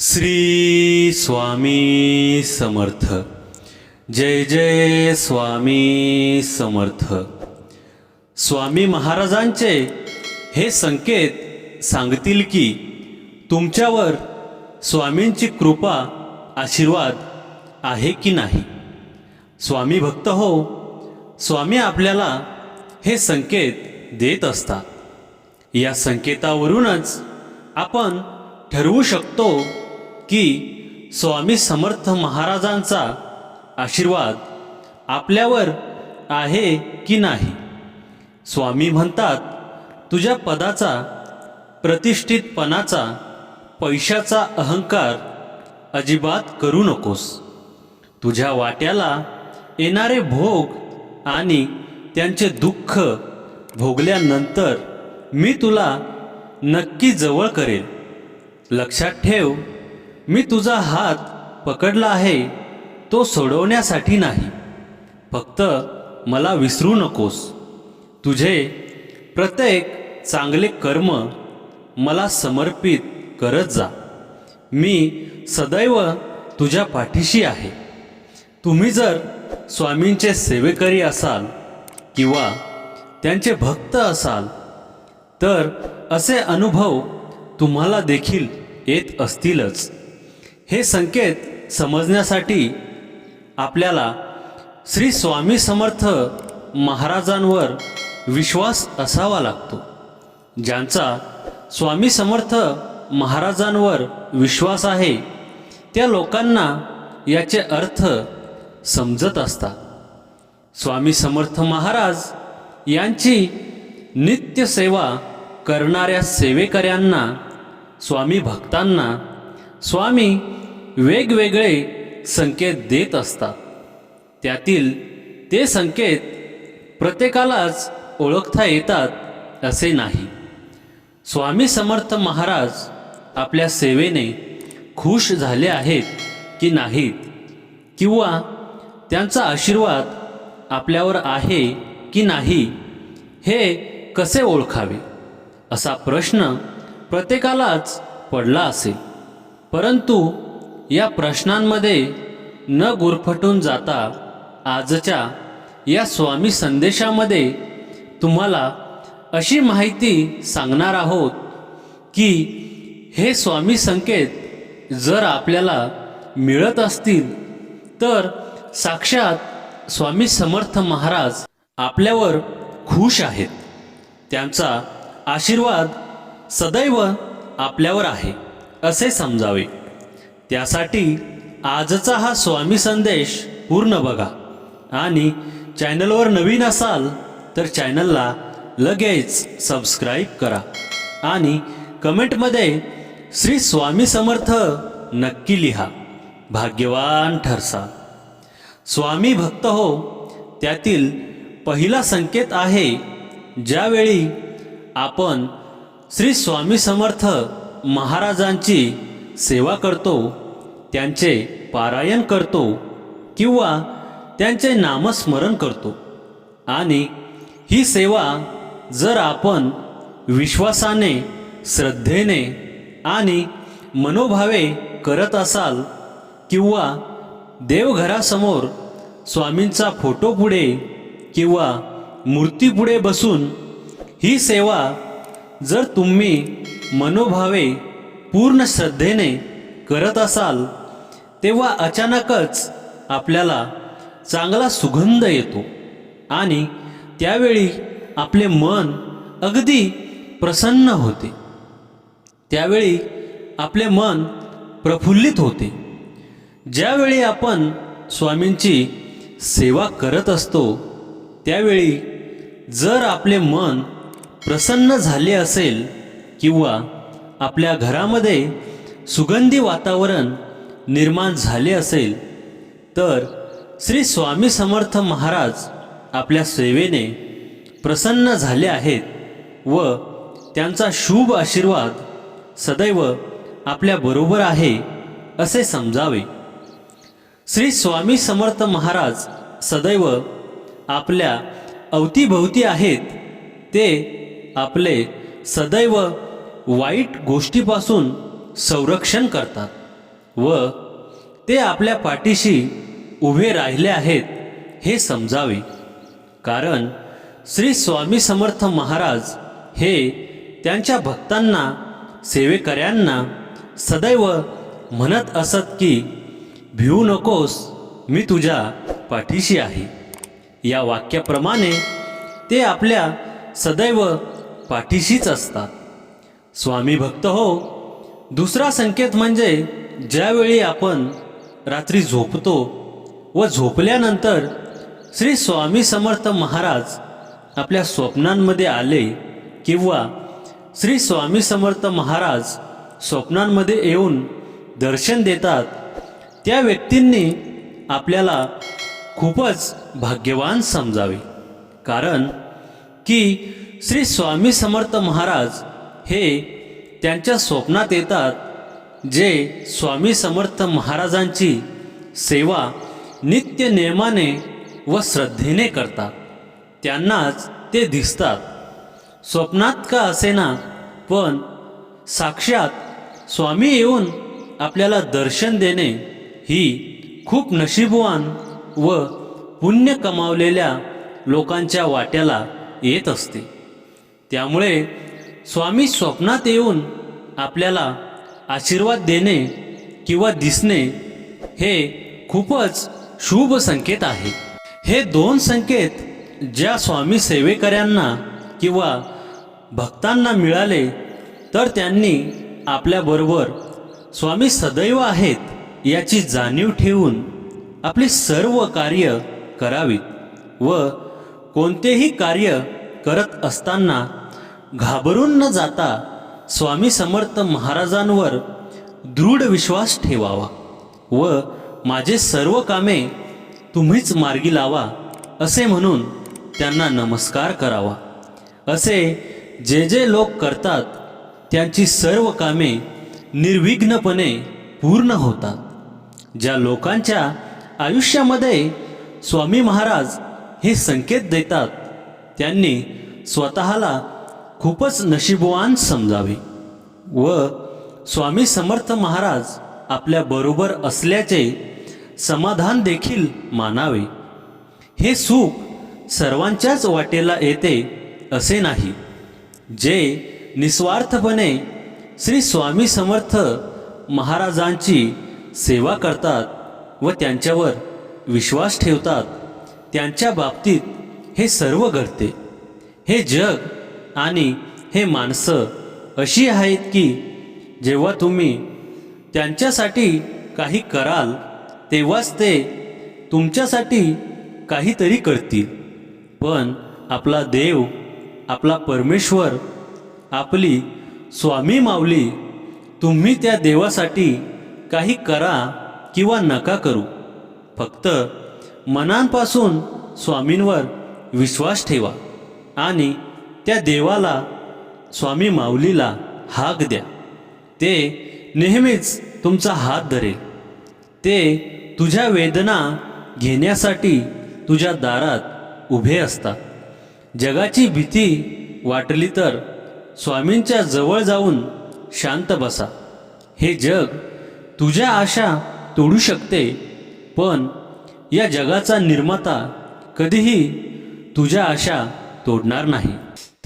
श्री स्वामी समर्थ. जय जय स्वामी समर्थ. स्वामी महाराजांचे हे संकेत सांगतील की तुमच्यावर स्वामींची कृपा आशीर्वाद आहे की नाही? स्वामी भक्त हो स्वामी आपल्याला हे संकेत देत असतात. या संकेतावरूनच आपण ठरवू शकतो की स्वामी समर्थ महाराजांचा आशीर्वाद आपल्यावर आहे की नाही? स्वामी म्हणतात तुझ्या पदाचा प्रतिष्ठितपणाचा पैशाचा अहंकार अजिबात करू नकोस. तुझ्या वाट्याला येणारे भोग आणि त्यांचे दुःख भोगल्यानंतर मी तुला नक्की जवळ करेल लक्षात ठेव मी तुझा हात पकडला आहे तो सोडवण्यासाठी नाही. फक्त मला विसरू नकोस. तुझे प्रत्येक चांगले कर्म मला समर्पित करत जा. मी सदैव तुझ्या पाठीशी आहे. तुम्ही जर स्वामींचे सेवेकरी असाल किंवा त्यांचे भक्त असाल तर असे अनुभव तुम्हाला देखील येत असतीलच. हे संकेत समजण्यासाठी आपल्याला श्री स्वामी समर्थ महाराजांवर विश्वास असावा लागतो ज्यांचा स्वामी समर्थ महाराजांवर विश्वास आहे त्या लोकांना याचे अर्थ समजत असतात. स्वामी समर्थ महाराज यांची नित्य सेवा करणाऱ्या सेवेकऱ्यांना स्वामी भक्तांना स्वामी वेगवेगळे संकेत देत असतात. त्यातील ते संकेत प्रत्येकालाच ओळखता येतात असे नाही. स्वामी समर्थ महाराज आपल्या सेवेने खुश झाले आहेत की नाहीत किंवा त्यांचा आशीर्वाद आपल्यावर आहे की नाही हे कसे ओळखावे असा प्रश्न प्रत्येकालाच पडला असेल. परंतु या प्रश्नांमध्ये न गुरफटून जाता आजच्या या स्वामी संदेशामध्ये तुम्हाला अशी माहिती सांगणार आहोत की हे स्वामी संकेत जर आपल्याला मिळत असतील तर साक्षात स्वामी समर्थ महाराज आपल्यावर खुश आहेत. त्यांचा आशीर्वाद सदैव आपल्यावर आहे असे समजावे. त्यासाठी आजचा हा स्वामी संदेश पूर्ण बघा. आणि चॅनलवर नवीन असाल तर चॅनलला लगेच सबस्क्राईब करा. आणि कमेंटमध्ये श्री स्वामी समर्थ नक्की लिहा. भाग्यवान ठरसा. स्वामी भक्त हो त्यातील पहिला संकेत आहे ज्यावेळी आपण श्री स्वामी समर्थ महाराजांची सेवा करतो त्यांचे पारायण करतो किंवा त्यांचे नामस्मरण करतो. आणि ही सेवा जर आपण विश्वासाने श्रद्धेने आणि मनोभावे करत असाल किंवा देवघरासमोर स्वामींचा फोटो पुढे किंवा मूर्तीपुढे बसून ही सेवा जर तुम्ही मनोभावे पूर्ण श्रद्धेने करत असाल तेव्हा अचानकच आपल्याला चांगला सुगंध येतो आणि त्यावेळी आपले मन अगदी प्रसन्न होते. त्यावेळी आपले मन प्रफुल्लित होते. ज्यावेळी आपण स्वामींची सेवा करत असतो त्यावेळी जर आपले मन प्रसन्न झाले असेल किंवा आपल्या घरामध्ये सुगंधी वातावरण निर्माण झाले असेल तर श्री स्वामी समर्थ महाराज आपल्या सेवेने प्रसन्न झाले आहेत व त्यांचा शुभ आशीर्वाद सदैव आपल्याबरोबर आहे असे समजावे. श्री स्वामी समर्थ महाराज सदैव आपल्या अवतीभोवती आहेत ते आपले सदैव वाईट गोष्टीपासून संरक्षण करतात व ते आपल्या पाठीशी उभे राहिले आहेत हे समजावे. कारण श्री स्वामी समर्थ महाराज हे त्यांच्या भक्तांना सेवेकऱ्यांना सदैव म्हणत असत की भिवू नकोस मी तुझ्या पाठीशी आहे. या वाक्याप्रमाणे ते आपल्या सदैव पाठीशीच असतात. स्वामी भक्त हो. दुसरा संकेत म्हणजे ज्यावेळी आपण रात्री झोपतो व झोपल्यानंतर श्री स्वामी समर्थ महाराज आपल्या स्वप्नांमध्ये आले किंवा श्री स्वामी समर्थ महाराज स्वप्नांमध्ये येऊन दर्शन देतात त्या व्यक्तींनी आपल्याला खूपच भाग्यवान समजावे. कारण की श्री स्वामी समर्थ महाराज हे त्यांच्या स्वप्नात येतात जे स्वामी समर्थ महाराजांची सेवा नित्य नियमाने व श्रद्धेने करतात. त्यांनाच ते दिसतात. स्वप्नात का असेना पण साक्षात स्वामी येऊन आपल्याला दर्शन देणे ही खूप नशीबवान व पुण्य कमावलेल्या लोकांच्या वाट्याला येत असते. त्यामुळे स्वामी स्वप्नात येऊन आपल्याला आशीर्वाद देणे किंवा दिसणे हे खूपच शुभ संकेत आहे. हे दोन संकेत ज्या स्वामी सेवेकऱ्यांना किंवा भक्तांना मिळाले तर त्यांनी आपल्याबरोबर स्वामी सदैव आहेत याची जाणीव ठेवून आपली सर्व कार्य करावीत व कोणतेही कार्य करत असताना घाबरून न जाता स्वामी समर्थ महाराजांवर दृढ विश्वास ठेवावा व माझे सर्व कामे तुम्हीच मार्गी लावा असे म्हणून त्यांना नमस्कार करावा. असे जे जे लोक करतात त्यांची सर्व कामे निर्विघ्नपणे पूर्ण होतात. ज्या लोकांच्या आयुष्यामध्ये स्वामी महाराज हे संकेत देतात त्यांनी स्वतःला खूपच नशीबवान समजावे. व स्वामी समर्थ महाराज आपल्या बरोबर असल्याचे समाधान देखील मानावे. हे सुख सर्वांच्याच वाटेला येते असे नाही. जे निस्वार्थपणे श्री स्वामी समर्थ महाराजांची सेवा करतात व त्यांच्यावर विश्वास ठेवतात त्यांच्या बाबतीत हे सर्व घडते. हे जग आणि हे माणसं अशी आहेत की जेव्हा तुम्ही त्यांच्यासाठी काही कराल तेव्हाच ते तुमच्यासाठी काहीतरी करतील. पण आपला देव आपला परमेश्वर आपली स्वामी माऊली तुम्ही त्या देवासाठी काही करा किंवा नका करू. फक्त मनांपासून स्वामींवर विश्वास ठेवा आणि त्या देवाला स्वामी माऊलीला हाक द्या. ते नेहमीच तुमचा हात धरेल. ते तुझ्या वेदना घेण्यासाठी तुझ्या दारात उभे असतात. जगाची भीती वाटली तर स्वामींच्या जवळ जाऊन शांत बसा. हे जग तुझ्या आशा तोडू शकते पण या जगाचा निर्माता कधीही तुझ्या आशा तोडणार नाही.